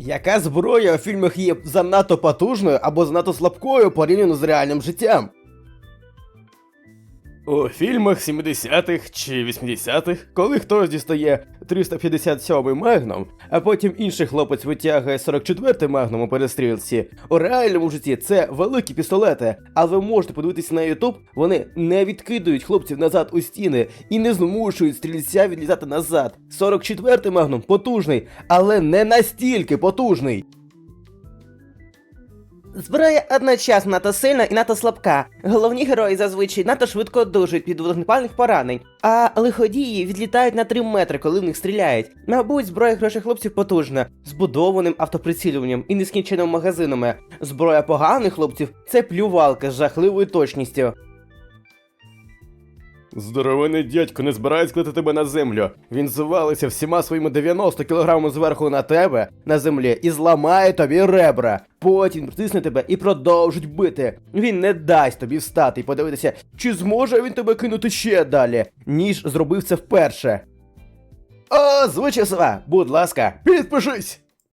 Яка зброя у фільмах є занадто потужною або занадто слабкою порівняно з реальним життям? У фільмах 70-х чи 80-х, коли хтось дістає 357-й магнум, а потім інший хлопець витягує 44-й магнум у перестрілці, у реальному житті це великі пістолети, але ви можете подивитися на ютуб, вони не відкидують хлопців назад у стіни і не змушують стрільця відлітати назад. 44-й магнум потужний, але не настільки потужний. Зброя одночасно надто сильна і надто слабка. Головні герої зазвичай надто швидко одужують від вогнепальних поранень, а лиходії відлітають на 3 метри, коли в них стріляють. Мабуть, зброя грошей хлопців потужна, збудованим автоприцілюванням і нескінченими магазинами. Зброя поганих хлопців це плювалка з жахливою точністю. Здоровений дядько не збирається клити тебе на землю. Він звалиться всіма своїми 90 кілограмами зверху на тебе на землі і зламає тобі ребра. Потім притисне тебе і продовжить бити. Він не дасть тобі встати і подивитися, чи зможе він тебе кинути ще далі, ніж зробив це вперше. О, звичайно, будь ласка, підпишись!